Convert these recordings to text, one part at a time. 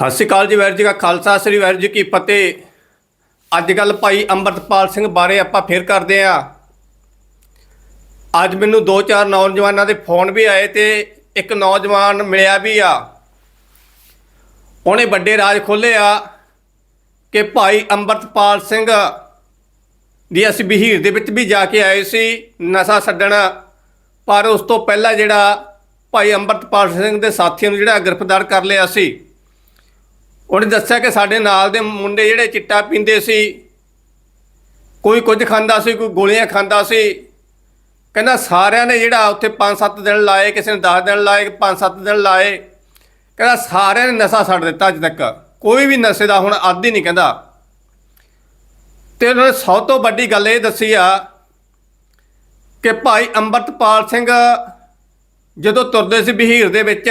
ਸਤਿ ਸ਼੍ਰੀ ਅਕਾਲ ਜੀ, ਵਾਹਿਗੁਰੂ ਜੀ ਕਾ ਖਾਲਸਾ, ਸ੍ਰੀ ਵਾਹਿਗੁਰੂ ਜੀ ਕੀ ਫਤਿਹ। ਅੱਜ ਕੱਲ ਭਾਈ ਅੰਮ੍ਰਿਤਪਾਲ ਸਿੰਘ ਬਾਰੇ ਆਪਾਂ ਫੇਰ ਕਰਦੇ ਆ ਅੱਜ ਮੈਨੂੰ ਦੋ ਚਾਰ ਨੌਜਵਾਨਾਂ ਦੇ ਫੋਨ ਵੀ ਆਏ ਤੇ ਇੱਕ ਨੌਜਵਾਨ ਮਿਲਿਆ ਵੀ ਆ। ਉਹਨੇ ਵੱਡੇ ਰਾਜ ਖੋਲ੍ਹੇ ਆ ਕਿ ਭਾਈ ਅੰਮ੍ਰਿਤਪਾਲ ਸਿੰਘ ਦੀ ਅਸੀਂ ਬਹੀਰ ਦੇ ਵਿੱਚ ਵੀ ਜਾ ਕੇ ਆਏ ਸੀ, ਨਸ਼ਾ ਛੱਡਣ। ਪਰ ਉਸ ਤੋਂ ਪਹਿਲਾਂ ਜਿਹੜਾ ਭਾਈ ਅੰਮ੍ਰਿਤਪਾਲ ਸਿੰਘ ਦੇ ਸਾਥੀਆਂ ਨੂੰ ਜਿਹੜਾ ਗ੍ਰਿਫਤਾਰ ਕਰ ਲਿਆ ਸੀ ਉਹਨੇ ਦੱਸਿਆ ਕਿ ਸਾਡੇ ਨਾਲ ਦੇ ਮੁੰਡੇ ਜਿਹੜੇ ਚਿੱਟਾ ਪੀਂਦੇ ਸੀ, ਕੋਈ ਕੁਝ ਖਾਂਦਾ ਸੀ, ਕੋਈ ਗੋਲੀਆਂ ਖਾਂਦਾ ਸੀ, ਕਹਿੰਦਾ ਸਾਰਿਆਂ ਨੇ ਜਿਹੜਾ ਉੱਥੇ 5-7 ਦਿਨ ਲਾਏ, ਕਿਸੇ ਨੇ 10 ਦਿਨ ਲਾਏ 5-7 ਦਿਨ ਲਾਏ, ਕਹਿੰਦਾ ਸਾਰਿਆਂ ਨੇ ਨਸ਼ਾ ਛੱਡ ਦਿੱਤਾ ਅੱਜ ਤੱਕ। ਕੋਈ ਵੀ ਨਸ਼ੇ ਦਾ ਹੁਣ ਆਦੀ ਨਹੀਂ ਕਹਿੰਦਾ। ਤੇ ਉਹਨਾਂ ਨੇ ਸਭ ਤੋਂ ਵੱਡੀ ਗੱਲ ਇਹ ਦੱਸੀ ਆ ਕਿ ਭਾਈ ਅੰਮ੍ਰਿਤਪਾਲ ਸਿੰਘ ਜਦੋਂ ਤੁਰਦੇ ਸੀ ਬਹੀਰ ਦੇ ਵਿੱਚ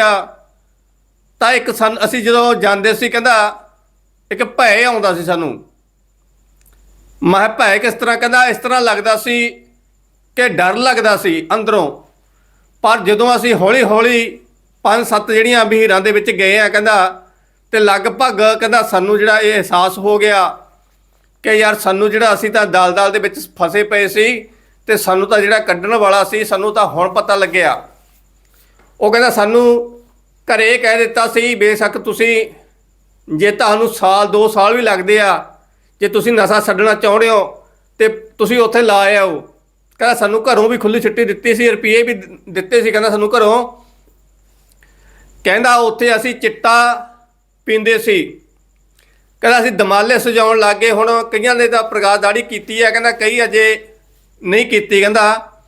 ਤਾਂ ਇੱਕ ਸਨ, ਅਸੀਂ ਜਦੋਂ ਜਾਂਦੇ ਸੀ, ਕਹਿੰਦਾ, ਇੱਕ ਭੈ ਆਉਂਦਾ ਸੀ ਸਾਨੂੰ। ਮੈਂ ਭੈ ਕਿਸ ਤਰ੍ਹਾਂ? ਕਹਿੰਦਾ, ਇਸ ਤਰ੍ਹਾਂ ਲੱਗਦਾ ਸੀ ਕਿ ਡਰ ਲੱਗਦਾ ਸੀ ਅੰਦਰੋਂ। ਪਰ ਜਦੋਂ ਅਸੀਂ ਹੌਲੀ ਹੌਲੀ ਪੰਜ ਸੱਤ ਜਿਹੜੀਆਂ ਬਹੀਰਾਂ ਦੇ ਵਿੱਚ ਗਏ ਆ, ਕਹਿੰਦਾ, ਤੇ ਲਗਭਗ, ਕਹਿੰਦਾ, ਸਾਨੂੰ ਜਿਹੜਾ ਇਹ ਅਹਿਸਾਸ ਹੋ ਗਿਆ ਕਿ ਯਾਰ, ਸਾਨੂੰ ਜਿਹੜਾ ਅਸੀਂ ਤਾਂ ਦਲ-ਦਲ ਦੇ ਵਿੱਚ ਫਸੇ ਪਏ ਸੀ ਤੇ ਸਾਨੂੰ ਤਾਂ ਜਿਹੜਾ ਕੱਢਣ ਵਾਲਾ ਸੀ, ਸਾਨੂੰ ਤਾਂ ਹੁਣ ਪਤਾ ਲੱਗਿਆ। ਉਹ ਕਹਿੰਦਾ, ਸਾਨੂੰ ਘਰੇ ਕਹਿ ਦਿੱਤਾ ਸੀ, ਬੇਸ਼ੱਕ ਤੁਸੀਂ, ਜੇ ਤੁਹਾਨੂੰ ਸਾਲ 2 ਸਾਲ ਵੀ ਲੱਗਦੇ ਆ, ਜੇ ਤੁਸੀਂ ਨਸ਼ਾ ਛੱਡਣਾ ਚਾਹੁੰਦੇ ਹੋ, ਤੇ ਤੁਸੀਂ ਉੱਥੇ ਲਾ ਆਓ। ਕਹਿੰਦਾ ਸਾਨੂੰ ਘਰੋਂ ਵੀ ਖੁੱਲੀ ਛੁੱਟੀ ਦਿੱਤੀ ਸੀ ਰੁਪਏ ਵੀ ਦਿੱਤੇ ਸੀ, ਕਹਿੰਦਾ ਸਾਨੂੰ ਘਰੋਂ। ਕਹਿੰਦਾ ਉੱਥੇ ਅਸੀਂ ਚਿੱਟਾ ਪੀਂਦੇ ਸੀ। ਕਹਿੰਦਾ ਅਸੀਂ ਦਮਾਲੇ ਸਜਾਉਣ ਲੱਗੇ ਹੁਣ ਕਈਆਂ ਨੇ ਤਾਂ ਪ੍ਰਗਾਸ ਦਾੜੀ ਕੀਤੀ ਹੈ ਕਹਿੰਦਾ ਕਈ ਅਜੇ ਨਹੀਂ ਕੀਤੀ, ਕਹਿੰਦਾ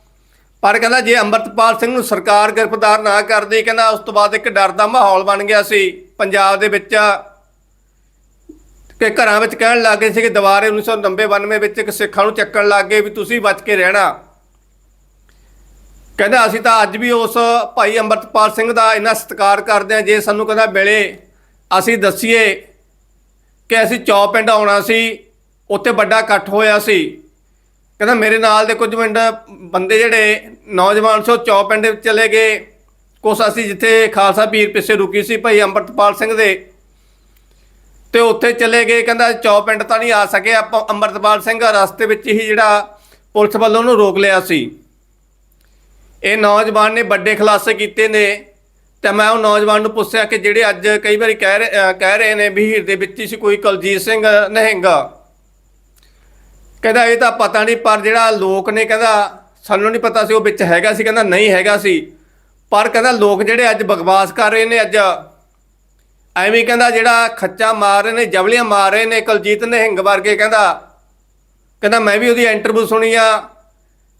ਪਰ ਕਹਿੰਦਾ ਜੇ ਅੰਮ੍ਰਿਤਪਾਲ ਸਿੰਘ ਨੂੰ ਸਰਕਾਰ ਗ੍ਰਿਫਤਾਰ ਨਾ ਕਰਦੀ, ਕਹਿੰਦਾ ਉਸ ਤੋਂ ਬਾਅਦ ਇੱਕ ਡਰ ਦਾ ਮਾਹੌਲ ਬਣ ਗਿਆ ਸੀ। ਪੰਜਾਬ ਦੇ ਵਿੱਚ ਕਿ ਘਰਾਂ ਵਿੱਚ ਕਹਿਣ ਲੱਗੇ ਸੀ ਕਿ ਦੁਬਾਰੇ 1990 92 ਵਿੱਚ ਇੱਕ ਸਿੱਖਾਂ ਨੂੰ ਚੱਕਣ ਲੱਗ ਗਏ ਵੀ ਤੁਸੀਂ ਬਚ ਕੇ ਰਹਿਣਾ। ਕਹਿੰਦਾ ਅਸੀਂ ਤਾਂ ਅੱਜ ਵੀ ਉਸ ਭਾਈ ਅੰਮ੍ਰਿਤਪਾਲ ਸਿੰਘ ਦਾ ਇੰਨਾ ਸਤਿਕਾਰ ਕਰਦੇ ਹਾਂ, ਜੇ ਸਾਨੂੰ ਕਹਿੰਦਾ ਮਿਲੇ, ਅਸੀਂ ਦੱਸੀਏ ਕਿ ਅਸੀਂ ਚੌ ਪਿੰਡ ਆਉਣਾ ਸੀ, ਉੱਥੇ ਵੱਡਾ ਇਕੱਠ ਹੋਇਆ ਸੀ। ਕਹਿੰਦਾ ਮੇਰੇ ਨਾਲ ਦੇ ਕੁਝ ਮਿੰਟ ਬੰਦੇ ਜਿਹੜੇ ਨੌਜਵਾਨ ਸੋ ਚੌ ਪਿੰਡ ਵਿੱਚ ਚਲੇ ਗਏ। ਕੁਛ ਅਸੀਂ ਜਿੱਥੇ ਖਾਲਸਾ ਪੀਰ ਪਿੱਛੇ ਰੁਕੀ ਸੀ ਭਾਈ ਅੰਮ੍ਰਿਤਪਾਲ ਸਿੰਘ ਦੇ। ਤੇ ਉੱਥੇ ਚਲੇ ਗਏ, ਕਹਿੰਦਾ ਚੌ ਪਿੰਡ ਤਾਂ ਨਹੀਂ ਆ ਸਕੇ, ਆਪਾਂ ਅੰਮ੍ਰਿਤਪਾਲ ਸਿੰਘ ਰਸਤੇ ਵਿੱਚ ਹੀ ਜਿਹੜਾ ਪੁਲਿਸ ਵੱਲੋਂ ਉਹਨੂੰ ਰੋਕ ਲਿਆ ਸੀ। ਇਹ ਨੌਜਵਾਨ ਨੇ ਵੱਡੇ ਖੁਲਾਸੇ ਕੀਤੇ ਨੇ ਤੇ ਮੈਂ ਉਹ ਨੌਜਵਾਨ ਨੂੰ ਪੁੱਛਿਆ ਕਿ ਜਿਹੜੇ ਅੱਜ ਕਈ ਵਾਰੀ ਕਹਿ ਰਹੇ ਕਹਿ ਰਹੇ ਨੇ, ਬਹੀਰ ਦੇ ਵਿੱਚ ਹੀ ਸੀ ਕੋਈ ਕੁਲਜੀਤ ਸਿੰਘ ਨਹਿੰਗਾ। ਕਹਿੰਦਾ ਇਹ ਤਾਂ ਪਤਾ ਨਹੀਂ, ਪਰ ਜਿਹੜਾ ਲੋਕ ਨੇ ਕਹਿੰਦਾ, ਸਾਨੂੰ ਨਹੀਂ ਪਤਾ ਸੀ ਉਹ ਵਿੱਚ ਹੈਗਾ ਸੀ, ਕਹਿੰਦਾ ਨਹੀਂ ਹੈਗਾ ਸੀ। ਪਰ ਕਹਿੰਦਾ ਲੋਕ ਜਿਹੜੇ ਅੱਜ ਬਕਵਾਸ ਕਰ ਰਹੇ ਨੇ, ਅੱਜ ਐਵੇਂ ਕਹਿੰਦਾ ਜਿਹੜਾ ਖੱਚਾ ਮਾਰ ਰਹੇ ਨੇ, ਜਵਲੀਆਂ ਮਾਰ ਰਹੇ ਨੇ, ਕੁਲਜੀਤ ਨਿਹੰਗ ਵਰਗੇ ਕਹਿੰਦਾ ਕਹਿੰਦਾ ਮੈਂ ਵੀ ਉਹਦੀ ਇੰਟਰਵਿਊ ਸੁਣੀ ਆ।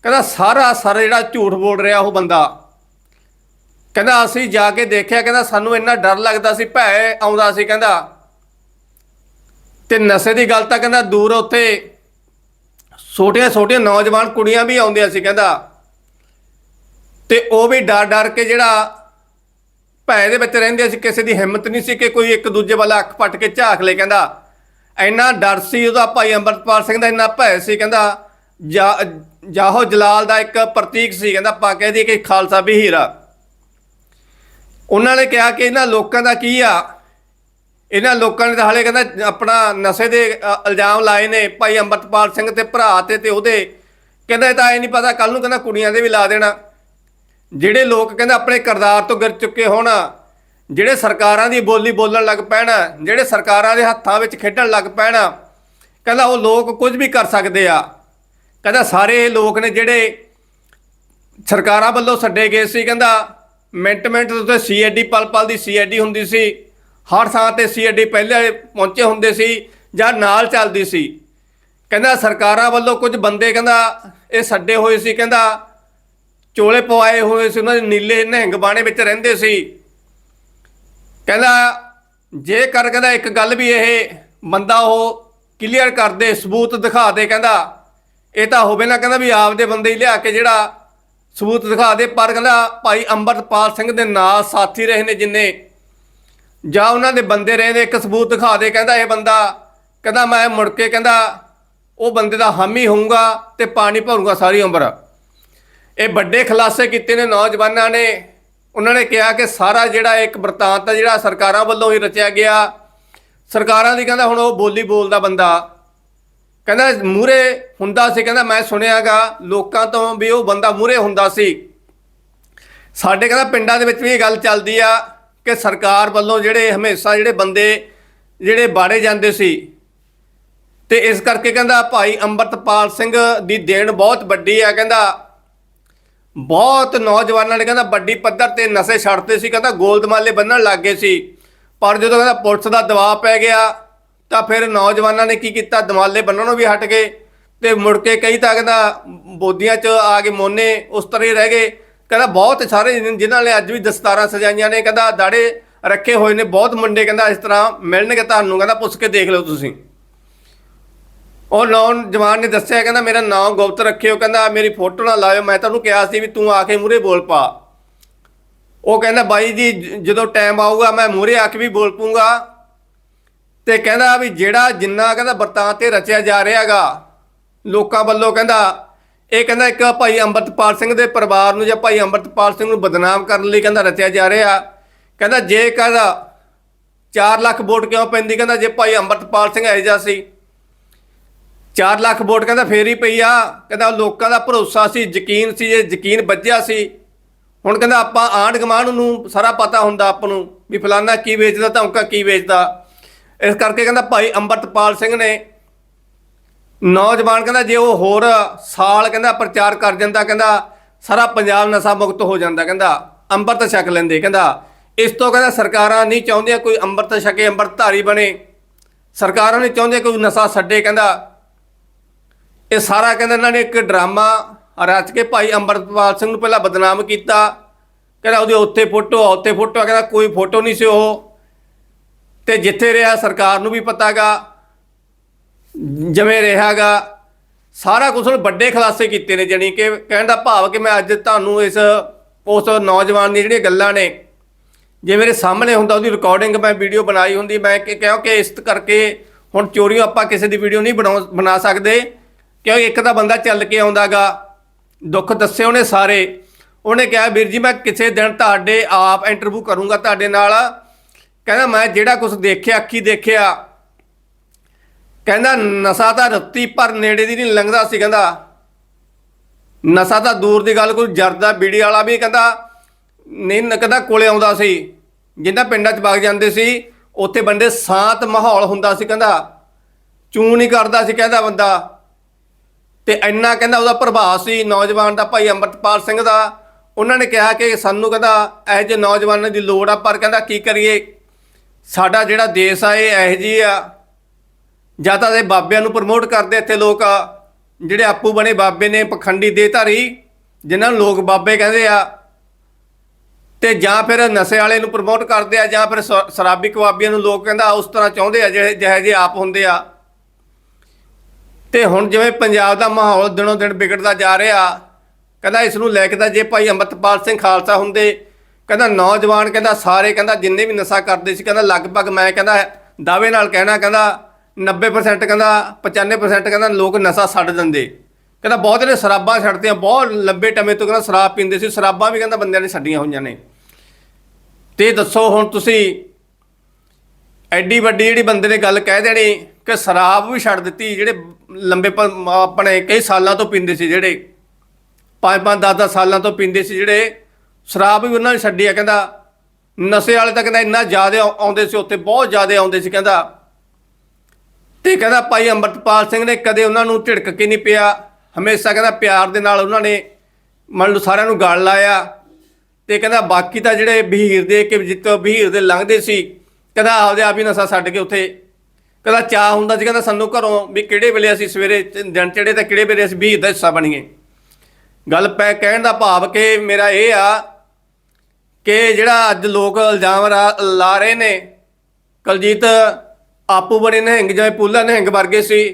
ਕਹਿੰਦਾ ਸਾਰਾ ਸਾਰਾ ਜਿਹੜਾ ਝੂਠ ਬੋਲ ਰਿਹਾ ਉਹ ਬੰਦਾ। ਕਹਿੰਦਾ ਅਸੀਂ ਜਾ ਕੇ ਦੇਖਿਆ, ਕਹਿੰਦਾ ਸਾਨੂੰ ਇੰਨਾ ਡਰ ਲੱਗਦਾ ਸੀ, ਭੈ ਆਉਂਦਾ ਸੀ, ਕਹਿੰਦਾ। ਤੇ ਨਸ਼ੇ ਦੀ ਗੱਲ ਤਾਂ ਕਹਿੰਦਾ ਦੂਰ ਉੱਥੇ। ਛੋਟੀਆਂ ਛੋਟੀਆਂ ਨੌਜਵਾਨ ਕੁੜੀਆਂ ਵੀ ਆਉਂਦੀਆਂ ਸੀ ਕਹਿੰਦਾ। ਤੇ ਉਹ ਵੀ ਡਰ ਡਰ ਕੇ ਜਿਹੜਾ ਭੈ ਦੇ ਵਿੱਚ ਰਹਿੰਦੇ ਸੀ, ਕਿਸੇ ਦੀ ਹਿੰਮਤ ਨਹੀਂ ਸੀ ਕਿ ਕੋਈ ਇੱਕ ਦੂਜੇ ਵੱਲ ਅੱਖ ਪੱਟ ਕੇ ਝਾਕ ਲੇ ਕਹਿੰਦਾ। ਇੰਨਾ ਡਰ ਸੀ ਉਹਦਾ ਭਾਈ ਅੰਮ੍ਰਿਤਪਾਲ ਸਿੰਘ ਦਾ, ਇੰਨਾ ਭੈ ਸੀ ਕਹਿੰਦਾ। ਜਾ- ਜਾਹੋ ਜਲਾਲ ਦਾ ਇੱਕ ਪ੍ਰਤੀਕ ਸੀ ਕਹਿੰਦਾ ਆਪਾਂ ਕਹਿ ਦਈਏ ਕਿ ਖਾਲਸਾ ਵੀ ਹੀਰਾ। ਉਹਨਾਂ ਨੇ ਕਿਹਾ ਕਿ ਇਹਨਾਂ ਲੋਕਾਂ ਦਾ ਕੀ ਆ? ਇਹਨਾਂ ਲੋਕਾਂ ਨੇ ਤਾਂ ਹਾਲੇ ਕਹਿੰਦਾ ਆਪਣਾ ਨਸ਼ੇ ਦੇ ਇਲਜ਼ਾਮ ਲਾਏ ਨੇ ਭਾਈ ਅੰਮ੍ਰਿਤਪਾਲ ਸਿੰਘ ਤੇ ਭਰਾ ਤੇ ਤੇ ਉਹਦੇ। ਕਹਿੰਦਾ ਇਹ ਤਾਂ ਐ ਨਹੀਂ ਪਤਾ ਕੱਲ ਨੂੰ ਕਹਿੰਦਾ ਕੁੜੀਆਂ ਦੇ ਵੀ ਲਾ ਦੇਣਾ। ਜਿਹੜੇ ਲੋਕ ਕਹਿੰਦਾ ਆਪਣੇ ਕਰਦਾਰ ਤੋਂ ਗਿਰ ਚੁੱਕੇ ਹੋਣ, ਜਿਹੜੇ ਸਰਕਾਰਾਂ ਦੀ ਬੋਲੀ ਬੋਲਣ ਲੱਗ ਪੈਣ, ਜਿਹੜੇ ਸਰਕਾਰਾਂ ਦੇ ਹੱਥਾਂ ਵਿੱਚ ਖੇਡਣ ਲੱਗ ਪੈਣ, ਕਹਿੰਦਾ ਉਹ ਲੋਕ ਕੁਝ ਵੀ ਕਰ ਸਕਦੇ ਆ। ਕਹਿੰਦਾ ਸਾਰੇ ਇਹ ਲੋਕ ਨੇ ਜਿਹੜੇ ਸਰਕਾਰਾਂ ਵੱਲੋਂ ਛੱਡੇ ਗਏ ਸੀ, ਕਹਿੰਦਾ ਮਿੰਟ ਮਿੰਟ ਦੇ ਉੱਤੇ ਸੀਆਈਡੀ ਪਲ ਪਲ ਦੀ ਸੀਆਈਡੀ ਹੁੰਦੀ ਸੀ। ਹਰ ਥਾਂ ਤੇ ਸੀਆਈਡੀ ਪਹਿਲੇ ਪਹੁੰਚੇ ਹੁੰਦੇ ਸੀ ਜਾਂ ਨਾਲ ਚੱਲਦੀ ਸੀ। ਕਹਿੰਦਾ ਸਰਕਾਰਾਂ ਵੱਲੋਂ ਕੁਝ ਬੰਦੇ ਕਹਿੰਦਾ ਇਹ ਛੱਡੇ ਹੋਏ ਸੀ, ਕਹਿੰਦਾ ਚੋਲੇ ਪਵਾਏ ਹੋਏ ਸੀ, ਉਹਨਾਂ ਦੇ ਨੀਲੇ ਨਹਿੰਗ ਬਾਣੇ ਵਿੱਚ ਰਹਿੰਦੇ ਸੀ। ਕਹਿੰਦਾ ਜੇਕਰ ਕਹਿੰਦਾ ਇੱਕ ਗੱਲ ਵੀ ਇਹ ਬੰਦਾ ਉਹ ਕਲੀਅਰ ਕਰ ਦੇ ਸਬੂਤ ਦਿਖਾ ਦੇ, ਕਹਿੰਦਾ ਇਹ ਤਾਂ ਹੋਵੇ ਨਾ, ਕਹਿੰਦਾ ਵੀ ਆਪਦੇ ਬੰਦੇ ਹੀ ਲਿਆ ਕੇ ਜਿਹੜਾ ਸਬੂਤ ਦਿਖਾ ਦੇ, ਪਰ ਕਹਿੰਦਾ ਭਾਈ ਅੰਮ੍ਰਿਤਪਾਲ ਸਿੰਘ ਦੇ ਨਾਲ ਸਾਥੀ ਰਹੇ ਨੇ ਜਿੰਨੇ ਜਾਂ ਉਹਨਾਂ ਦੇ ਬੰਦੇ ਰਹਿੰਦੇ, ਇੱਕ ਸਬੂਤ ਦਿਖਾ ਦੇ, ਕਹਿੰਦਾ ਇਹ ਬੰਦਾ, ਕਹਿੰਦਾ ਮੈਂ ਮੁੜ ਕੇ ਕਹਿੰਦਾ ਉਹ ਬੰਦੇ ਦਾ ਹਾਮੀ ਹੋਊਗਾ ਤੇ ਪਾਣੀ ਭਰੂਗਾ ਸਾਰੀ ਉਮਰ। ਇਹ ਵੱਡੇ ਖੁਲਾਸੇ ਕੀਤੇ ਨੇ ਨੌਜਵਾਨਾਂ ਨੇ। ਉਹਨਾਂ ਨੇ ਕਿਹਾ ਕਿ ਸਾਰਾ ਜਿਹੜਾ ਇੱਕ ਵਰਤਾਂਤ ਆ, ਜਿਹੜਾ ਸਰਕਾਰਾਂ ਵੱਲੋਂ ਹੀ ਰਚਿਆ ਗਿਆ, ਸਰਕਾਰਾਂ ਦੀ ਕਹਿੰਦਾ ਹੁਣ ਉਹ ਬੋਲੀ ਬੋਲਦਾ ਬੰਦਾ। ਕਹਿੰਦਾ ਮੂਰੇ ਹੁੰਦਾ ਸੀ, ਕਹਿੰਦਾ ਮੈਂ ਸੁਣਿਆਗਾ ਲੋਕਾਂ ਤੋਂ ਵੀ ਉਹ ਬੰਦਾ ਮੂਰੇ ਹੁੰਦਾ ਸੀ। ਸਾਡੇ ਕਹਿੰਦਾ ਪਿੰਡਾਂ ਦੇ ਵਿੱਚ ਵੀ ਇਹ ਗੱਲ ਚੱਲਦੀ ਆ ਕਿ ਸਰਕਾਰ ਵੱਲੋਂ ਜਿਹੜੇ ਹਮੇਸ਼ਾ ਜਿਹੜੇ ਬੰਦੇ ਜਿਹੜੇ ਬਾੜੇ ਜਾਂਦੇ ਸੀ ਤੇ ਇਸ ਕਰਕੇ ਕਹਿੰਦਾ ਭਾਈ ਅੰਮ੍ਰਿਤਪਾਲ ਸਿੰਘ ਦੀ ਦੇਣ ਬਹੁਤ ਵੱਡੀ ਆ, ਕਹਿੰਦਾ ਬਹੁਤ ਨੌਜਵਾਨਾਂ ਨੇ ਕਹਿੰਦਾ ਵੱਡੀ ਪੱਧਰ ਤੇ ਨਸ਼ੇ ਛੱਡਦੇ ਸੀ, ਕਹਿੰਦਾ ਗੋਲਦਮਾਲੇ ਬੰਨਣ ਲੱਗ ਗਏ ਸੀ। ਪਰ ਜਦੋਂ ਕਹਿੰਦਾ ਪੁਲਿਸ ਦਾ ਦਬਾਅ ਪੈ ਗਿਆ ਤਾਂ ਫਿਰ ਨੌਜਵਾਨਾਂ ਨੇ ਕੀ ਕੀਤਾ? ਦਮਾਲੇ ਬੰਨਣੋਂ ਵੀ ਹਟ ਗਏ ਤੇ ਮੁੜ ਕੇ ਕਈ ਤਾਂ ਕਹਿੰਦਾ ਬੋਦੀਆਂ 'ਚ ਆ ਕੇ ਮੋਨੇ ਉਸ ਤਰ੍ਹਾਂ ਹੀ ਰਹਿ ਗਏ। ਕਹਿੰਦਾ ਬਹੁਤ ਸਾਰੇ ਜਿਨ- ਜਿਨ੍ਹਾਂ ਨੇ ਅੱਜ ਵੀ ਦਸਤਾਰਾਂ ਸਜਾਈਆਂ ਨੇ, ਕਹਿੰਦਾ ਦਾੜੇ ਰੱਖੇ ਹੋਏ ਨੇ, ਬਹੁਤ ਮੁੰਡੇ ਕਹਿੰਦਾ ਇਸ ਤਰ੍ਹਾਂ ਮਿਲਣਗੇ ਤੁਹਾਨੂੰ, ਕਹਿੰਦਾ ਪੁੱਛ ਕੇ ਦੇਖ ਲਓ ਤੁਸੀਂ। ਉਹ ਨੌਜਵਾਨ ਨੇ ਦੱਸਿਆ, ਕਹਿੰਦਾ ਮੇਰਾ ਨਾਮ ਗੁਪਤ ਰੱਖਿਓ, ਕਹਿੰਦਾ ਮੇਰੀ ਫੋਟੋ ਨਾ ਲਾਇਓ, ਮੈਂ ਤੁਹਾਨੂੰ ਕਿਹਾ ਸੀ ਵੀ ਤੂੰ ਆ ਕੇ ਮੂਰੇ ਬੋਲ ਪਾ। ਉਹ ਕਹਿੰਦਾ ਬਾਈ ਜੀ ਜਦੋਂ ਟਾਈਮ ਆਊਗਾ ਮੈਂ ਮੂਰੇ ਆ ਕੇ ਵੀ ਬੋਲ ਪੂੰਗਾ ਤੇ ਕਹਿੰਦਾ ਵੀ ਜਿਹੜਾ ਜਿੰਨਾ ਕਹਿੰਦਾ ਵਰਤਾਂ ਤੇ ਰਚਿਆ ਜਾ ਰਿਹਾਗਾ, ਲੋਕਾਂ ਵੱਲੋਂ ਕਹਿੰਦਾ ਇਹ ਕਹਿੰਦਾ ਇੱਕ ਭਾਈ ਅੰਮ੍ਰਿਤਪਾਲ ਸਿੰਘ ਦੇ ਪਰਿਵਾਰ ਨੂੰ ਜਾਂ ਭਾਈ ਅੰਮ੍ਰਿਤਪਾਲ ਸਿੰਘ ਨੂੰ ਬਦਨਾਮ ਕਰਨ ਲਈ ਕਹਿੰਦਾ ਰਚਿਆ ਜਾ ਰਿਹਾ। ਕਹਿੰਦਾ ਜੇਕਰ ਕਹਿੰਦਾ 4 ਲੱਖ ਵੋਟ ਕਿਉਂ ਪੈਂਦੀ? ਕਹਿੰਦਾ ਜੇ ਭਾਈ ਅੰਮ੍ਰਿਤਪਾਲ ਸਿੰਘ ਇਹੋ ਜਿਹਾ ਸੀ। 4 ਲੱਖ ਵੋਟ ਕਹਿੰਦਾ ਫੇਰ ਹੀ ਪਈ ਆ। ਕਹਿੰਦਾ ਲੋਕਾਂ ਦਾ ਭਰੋਸਾ ਸੀ, ਯਕੀਨ ਸੀ ਜੇ ਯਕੀਨ ਵੱਜਿਆ ਸੀ। ਹੁਣ ਕਹਿੰਦਾ ਆਪਾਂ ਆਂਢ ਗੁਆਂਢ ਨੂੰ ਸਾਰਾ ਪਤਾ ਹੁੰਦਾ ਆਪਾਂ ਨੂੰ ਵੀ ਫਲਾਨਾ ਕੀ ਵੇਚਦਾ, ਧਮਕਾ ਕੀ ਵੇਚਦਾ। ਇਸ ਕਰਕੇ ਕਹਿੰਦਾ ਭਾਈ ਅੰਮ੍ਰਿਤਪਾਲ ਸਿੰਘ ਨੇ ਨੌਜਵਾਨ ਕਹਿੰਦਾ ਜੇ ਉਹ ਹੋਰ ਸਾਲ ਕਹਿੰਦਾ ਪ੍ਰਚਾਰ ਕਰ ਜਾਂਦਾ, ਕਹਿੰਦਾ ਸਾਰਾ ਪੰਜਾਬ ਨਸ਼ਾ ਮੁਕਤ ਹੋ ਜਾਂਦਾ, ਕਹਿੰਦਾ ਅੰਮ੍ਰਿਤ ਛਕ ਲੈਂਦੇ, ਕਹਿੰਦਾ ਇਸ ਤੋਂ ਕਹਿੰਦਾ ਸਰਕਾਰਾਂ ਨਹੀਂ ਚਾਹੁੰਦੀਆਂ ਕੋਈ ਅੰਮ੍ਰਿਤ ਛਕੇ, ਅੰਮ੍ਰਿਤਧਾਰੀ ਬਣੇ। ਸਰਕਾਰਾਂ ਨਹੀਂ ਚਾਹੁੰਦੀਆਂ ਕੋਈ ਨਸ਼ਾ ਛੱਡੇ, ਕਹਿੰਦਾ ਇਹ ਸਾਰਾ ਕਹਿੰਦਾ ਇਹਨਾਂ ਨੇ ਇੱਕ ਡਰਾਮਾ ਰਚ ਕੇ ਭਾਈ ਅੰਮ੍ਰਿਤਪਾਲ ਸਿੰਘ ਨੂੰ ਪਹਿਲਾਂ ਬਦਨਾਮ ਕੀਤਾ, ਕਹਿੰਦਾ ਉਹਦੀ ਉੱਥੇ ਫੋਟੋ ਆ, ਉੱਥੇ ਫੋਟੋ ਆ, ਕਹਿੰਦਾ ਕੋਈ ਫੋਟੋ ਨਹੀਂ ਸੀ ਉਹ। ਤੇ ਜਿੱਥੇ ਰਿਹਾ ਸਰਕਾਰ ਨੂੰ ਵੀ ਪਤਾਗਾ। ਜਿਵੇਂ ਰਿਹਾਗਾ, ਸਾਰਾ ਕੁਝ ਉਹਨੇ ਵੱਡੇ ਖਲਾਸੇ ਕੀਤੇ ਨੇ, ਜਾਣੀ ਕਿ ਕਹਿਣ ਦਾ ਭਾਵ ਕਿ ਮੈਂ ਅੱਜ ਤੁਹਾਨੂੰ ਇਸ ਉਸ ਨੌਜਵਾਨ ਦੀਆਂ ਜਿਹੜੀਆਂ ਗੱਲਾਂ ਨੇ, ਜੇ ਮੇਰੇ ਸਾਹਮਣੇ ਹੁੰਦਾ, ਉਹਦੀ ਰਿਕਾਰਡਿੰਗ ਮੈਂ ਵੀਡੀਓ ਬਣਾਈ ਹੁੰਦੀ, ਮੈਂ ਕਿ ਕਿਉਂਕਿ ਇਸ ਕਰਕੇ ਹੁਣ ਚੋਰੀਆਂ ਆਪਾਂ ਕਿਸੇ ਦੀ ਵੀਡੀਓ ਨਹੀਂ ਬਣਾ ਬਣਾ ਸਕਦੇ, ਕਿਉਂਕਿ ਇੱਕ ਤਾਂ ਬੰਦਾ ਚੱਲ ਕੇ ਆਉਂਦਾਗਾ, ਦੁੱਖ ਦੱਸੇ ਉਹਨੇ ਸਾਰੇ, ਉਹਨੇ ਕਿਹਾ, ਵੀਰ ਜੀ, ਮੈਂ ਕਿਸੇ ਦਿਨ ਤੁਹਾਡੇ ਆਪ ਇੰਟਰਵਿਊ ਕਰੂੰਗਾ ਤੁਹਾਡੇ ਨਾਲ। ਕਹਿੰਦਾ, ਮੈਂ ਜਿਹੜਾ ਕੁਝ ਦੇਖਿਆ, ਅੱਖੀ ਦੇਖਿਆ ਕਹਿੰਦਾ, ਨਸ਼ਾ ਤਾਂ ਰੱਤੀ ਪਰ ਨੇੜੇ ਦੀ ਨਹੀਂ ਲੰਘਦਾ ਸੀ, ਕਹਿੰਦਾ। ਨਸ਼ਾ ਤਾਂ ਦੂਰ ਦੀ ਗੱਲ, ਕੋਈ ਜਰਦਾ ਬੀੜੀ ਵਾਲਾ ਵੀ ਕਹਿੰਦਾ, ਨਹੀਂ ਕਹਿੰਦਾ ਕੋਲੇ ਆਉਂਦਾ ਸੀ। ਜਿੰਨਾ ਪਿੰਡਾਂ 'ਚ ਵਗ ਜਾਂਦੇ ਸੀ, ਉੱਥੇ ਬੰਦੇ ਸ਼ਾਂਤ ਮਾਹੌਲ ਹੁੰਦਾ ਸੀ, ਕਹਿੰਦਾ। ਚੂ ਨਹੀਂ ਕਰਦਾ ਸੀ, ਕਹਿੰਦਾ ਬੰਦਾ। ਤੇ ਇੰਨਾ ਕਹਿੰਦਾ ਉਹਦਾ ਪ੍ਰਭਾਵ ਸੀ, ਨੌਜਵਾਨ ਦਾ ਭਾਈ ਅੰਮ੍ਰਿਤਪਾਲ ਸਿੰਘ ਦਾ। ਉਹਨਾਂ ਨੇ ਕਿਹਾ ਕਿ ਸਾਨੂੰ ਕਹਿੰਦਾ, ਇਹੋ ਜਿਹੇ ਨੌਜਵਾਨਾਂ ਦੀ ਲੋੜ ਆ, ਪਰ ਕਹਿੰਦਾ, ਕੀ ਕਰੀਏ? ਸਾਡਾ ਜਿਹੜਾ ਦੇਸ਼ ਆ, ਇਹ ਇਹੋ ਜਿਹੀ ਆ। ਜਾਂ ਤਾਂ ਇਹ ਬਾਬਿਆਂ ਨੂੰ ਪ੍ਰਮੋਟ ਕਰਦੇ ਇੱਥੇ ਲੋਕ ਜਿਹੜੇ ਆਪੂ ਬਣੇ ਬਾਬੇ ਨੇ ਪਖੰਡੀ ਦੇ ਧਾਰੀ ਜਿਨ੍ਹਾਂ ਨੂੰ ਲੋਕ ਬਾਬੇ ਕਹਿੰਦੇ ਆ। ਤੇ ਜਾਂ ਫਿਰ ਨਸ਼ੇ ਵਾਲੇ ਨੂੰ ਪ੍ਰਮੋਟ ਕਰਦੇ ਆ, ਜਾਂ ਫਿਰ ਸ- ਸ਼ਰਾਬੀ ਕਬਾਬੀਆਂ ਨੂੰ ਲੋਕ ਕਹਿੰਦਾ ਉਸ ਤਰ੍ਹਾਂ ਚਾਹੁੰਦੇ ਆ, ਜਿਹੜੇ ਜਿਹੇ ਜਿਹੇ ਆਪ ਹੁੰਦੇ ਆ। ਤੇ ਹੁਣ ਜਿਵੇਂ ਪੰਜਾਬ ਦਾ ਮਾਹੌਲ ਦਿਨੋਂ ਦਿਨ ਵਿਗੜਦਾ ਜਾ ਰਿਹਾ, ਕਹਿੰਦਾ ਇਸ ਨੂੰ ਲੈ ਕੇ ਤਾਂ ਜੇ ਭਾਈ ਅੰਮ੍ਰਿਤਪਾਲ ਸਿੰਘ ਖਾਲਸਾ ਹੁੰਦੇ, ਕਹਿੰਦਾ ਨੌਜਵਾਨ ਕਹਿੰਦਾ ਸਾਰੇ ਕਹਿੰਦਾ ਜਿੰਨੇ ਵੀ ਨਸ਼ਾ ਕਰਦੇ ਸੀ, ਕਹਿੰਦਾ ਲਗਭਗ ਮੈਂ ਕਹਿੰਦਾ ਦਾਅਵੇ ਨਾਲ ਕਹਿਣਾ, ਕਹਿੰਦਾ 90% ਕਹਿੰਦਾ 95% ਕਹਿੰਦਾ ਲੋਕ ਨਸ਼ਾ ਛੱਡ ਦਿੰਦੇ। ਕਹਿੰਦਾ ਬਹੁਤ ਨੇ ਸ਼ਰਾਬਾਂ ਛੱਡਦੀਆਂ ਬਹੁਤ ਲੰਬੇ ਟਮੇ ਤੋਂ ਕਹਿੰਦਾ ਸ਼ਰਾਬ ਪੀਂਦੇ ਸੀ, ਸ਼ਰਾਬਾਂ ਵੀ ਕਹਿੰਦਾ ਬੰਦਿਆਂ ਨੇ ਛੱਡੀਆਂ ਹੋਈਆਂ ਨੇ। ਤੇ ਦੱਸੋ ਹੁਣ ਤੁਸੀਂ, ਐਡੀ ਵੱਡੀ ਜਿਹੜੀ ਬੰਦੇ ਨੇ ਗੱਲ ਕਹਿ ਦੇਣੀ ਕਿ ਸ਼ਰਾਬ ਵੀ ਛੱਡ ਦਿੱਤੀ, ਜਿਹੜੇ ਲੰਬੇ ਆਪਣੇ ਕਈ ਸਾਲਾਂ ਤੋਂ ਪੀਂਦੇ ਸੀ ਜਿਹੜੇ। ਪੰਜ ਪੰਜ 10 10 ਸਾਲਾਂ ਤੋਂ ਪੀਂਦੇ ਸੀ ਜਿਹੜੇ, ਸ਼ਰਾਬ ਵੀ ਉਹਨਾਂ ਨੇ ਛੱਡੀ ਆ, ਕਹਿੰਦਾ। ਨਸ਼ੇ ਵਾਲੇ ਤਾਂ ਕਹਿੰਦਾ ਇੰਨਾ ਜ਼ਿਆਦਾ ਆਉਂਦੇ ਸੀ, ਉੱਥੇ ਬਹੁਤ ਜ਼ਿਆਦਾ ਆਉਂਦੇ ਸੀ, ਕਹਿੰਦਾ। ਤੇ ਕਹਿੰਦਾ ਭਾਈ ਅੰਮ੍ਰਿਤਪਾਲ ਸਿੰਘ ਨੇ ਕਦੇ ਉਹਨਾਂ ਨੂੰ ਝਿੜਕ ਕੇ ਨਹੀਂ ਪਿਆ। ਹਮੇਸ਼ਾ ਕਹਿੰਦਾ ਪਿਆਰ ਦੇ ਨਾਲ ਉਹਨਾਂ ਨੇ ਮੰਨ ਲਓ ਸਾਰਿਆਂ ਨੂੰ ਗਲ ਲਾਇਆ। ਤੇ ਕਹਿੰਦਾ ਬਾਕੀ ਤਾਂ ਜਿਹੜੇ ਬਹੀਰ ਦੇ ਕਿ ਜਿੱਤੋਂ ਬਹੀਰ ਦੇ ਲੰਘਦੇ ਸੀ, ਕਹਿੰਦਾ ਆਪਦੇ ਆਪ ਹੀ ਨਸ਼ਾ ਛੱਡ ਕੇ ਉੱਥੇ। ਕਹਿੰਦਾ ਚਾਹ ਹੁੰਦਾ ਸੀ, ਕਹਿੰਦਾ ਸਾਨੂੰ ਘਰੋਂ ਵੀ ਕਿਹੜੇ ਵੇਲੇ ਅਸੀਂ ਸਵੇਰੇ ਦਿਨ ਚੜੇ ਤਾਂ ਕਿਹੜੇ ਵੇਲੇ ਅਸੀਂ ਬਹੀਰ ਦਾ ਹਿੱਸਾ ਬਣੀਏ। ਗੱਲ ਪੈ ਕਹਿਣ ਦਾ ਭਾਵ ਕਿ ਮੇਰਾ ਇਹ ਆ ਕਿ ਜਿਹੜਾ ਅੱਜ ਲੋਕ ਇਲਜ਼ਾਮ ਲਾ ਰਹੇ ਨੇ, ਕਲਜੀਤ ਆਪੂ ਬੜੇ ਨਹਿੰਗ ਜਿਵੇਂ ਪੂਲਾ ਨਹਿੰਗ ਵਰਗੇ ਸੀ।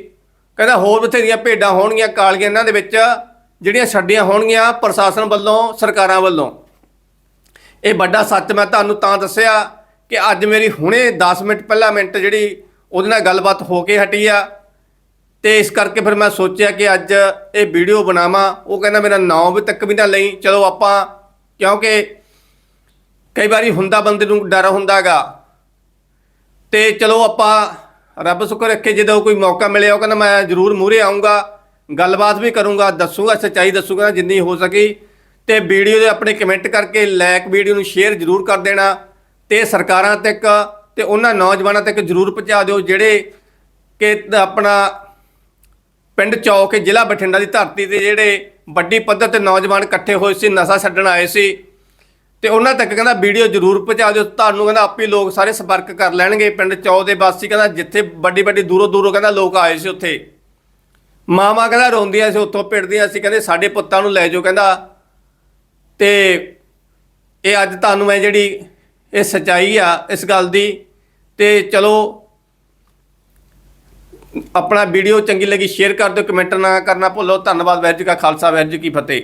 ਕਹਿੰਦਾ ਹੋਰ ਬਥੇਰੀਆਂ ਭੇਡਾਂ ਹੋਣਗੀਆਂ ਕਾਲੀਆਂ ਇਹਨਾਂ ਦੇ ਵਿੱਚ, ਜਿਹੜੀਆਂ ਛੱਡੀਆਂ ਹੋਣਗੀਆਂ ਪ੍ਰਸ਼ਾਸਨ ਵੱਲੋਂ, ਸਰਕਾਰਾਂ ਵੱਲੋਂ। ਇਹ ਵੱਡਾ ਸੱਚ ਮੈਂ ਤੁਹਾਨੂੰ ਤਾਂ ਦੱਸਿਆ ਕਿ ਅੱਜ ਮੇਰੀ ਹੁਣੇ 10 ਮਿੰਟ ਪਹਿਲਾਂ ਮਿੰਟ ਜਿਹੜੀ ਉਹਦੇ ਨਾਲ ਗੱਲਬਾਤ ਹੋ ਕੇ ਹਟੀ ਆ। ਤੇ ਇਸ ਕਰਕੇ ਫਿਰ ਮੈਂ ਸੋਚਿਆ ਕਿ ਅੱਜ ਇਹ ਵੀਡੀਓ ਬਣਾਵਾਂ। ਉਹ ਕਹਿੰਦਾ ਮੇਰਾ ਨਾਮ ਵੀ ਤੱਕ ਵੀ ਨਾ ਲਈ। ਚਲੋ ਆਪਾਂ, ਕਿਉਂਕਿ ਕਈ ਵਾਰੀ ਹੁੰਦਾ ਬੰਦੇ ਨੂੰ ਡਰ ਹੁੰਦਾਗਾ। ਤੇ ਚਲੋ ਆਪਾਂ ਰੱਬ ਸ਼ੁਕਰ ਰੱਖੇ ਜਦੋਂ ਕੋਈ ਮੌਕਾ ਮਿਲਿਆ ਉਹ ਕਹਿੰਦਾ ਮੈਂ ਜ਼ਰੂਰ ਮੂਹਰੇ ਆਉਂਗਾ ਗੱਲਬਾਤ ਵੀ ਕਰੂੰਗਾ, ਦੱਸੂਗਾ, ਸੱਚਾਈ ਦੱਸੂਗਾ ਜਿੰਨੀ ਹੋ ਸਕੀ। ਤੇ ਵੀਡੀਓ ਦੇ ਆਪਣੇ ਕਮੈਂਟ ਕਰਕੇ ਲਾਈਕ ਵੀਡੀਓ ਨੂੰ ਸ਼ੇਅਰ ਜ਼ਰੂਰ ਕਰ ਦੇਣਾ। ਤੇ ਸਰਕਾਰਾਂ ਤੱਕ ਤੇ ਉਹਨਾਂ ਨੌਜਵਾਨਾਂ ਤੱਕ ਜ਼ਰੂਰ ਪਹੁੰਚਾ ਦਿਓ ਜਿਹੜੇ ਕਿ ਆਪਣਾ ਪਿੰਡ ਚੌਕ, ਜ਼ਿਲ੍ਹਾ ਬਠਿੰਡਾ ਦੀ ਧਰਤੀ ਤੇ ਜਿਹੜੇ ਵੱਡੀ ਪੱਧਰ ਤੇ ਨੌਜਵਾਨ ਇਕੱਠੇ ਹੋਏ ਸੀ, ਨਸ਼ਾ ਛੱਡਣ ਆਏ ਸੀ। ਤੇ ਉਹਨਾਂ ਤੱਕ ਕਹਿੰਦਾ ਵੀਡੀਓ ਜ਼ਰੂਰ ਪਹੁੰਚਾ ਦਿਓ। ਤੁਹਾਨੂੰ ਕਹਿੰਦਾ ਆਪੇ ਲੋਕ ਸਾਰੇ ਸੰਪਰਕ ਕਰ ਲੈਣਗੇ ਪਿੰਡ ਚੌ ਦੇ ਵਾਸੀ। ਕਹਿੰਦਾ ਜਿੱਥੇ ਵੱਡੀ ਵੱਡੀ ਦੂਰੋਂ ਦੂਰੋਂ ਕਹਿੰਦਾ ਲੋਕ ਆਏ ਸੀ ਉੱਥੇ। ਮਾਮਾ ਕਹਿੰਦਾ ਰੋਂਦੀਆਂ ਸੀ, ਉੱਥੋਂ ਪਿੜਦੀਆਂ ਸੀ। ਕਹਿੰਦੇ ਸਾਡੇ ਪੁੱਤਾਂ ਨੂੰ ਲੈ ਜਾਓ ਕਹਿੰਦਾ। ਤੇ ਇਹ ਅੱਜ ਤੁਹਾਨੂੰ ਮੈਂ ਜਿਹੜੀ ਇਹ ਸਚਾਈ ਆ ਇਸ ਗੱਲ ਦੀ। ਤੇ ਚਲੋ, ਆਪਣਾ ਵੀਡੀਓ ਚੰਗੀ ਲੱਗੀ, ਸ਼ੇਅਰ ਕਰ ਦਿਓ, ਕਮੈਂਟ ਨਾ ਕਰਨਾ ਭੁੱਲੋ। ਧੰਨਵਾਦ ਵੈਰ ਜੀ ਕਾ ਖਾਲਸਾ ਵੈਰ ਜੀ ਕੀ ਫਤਿਹ।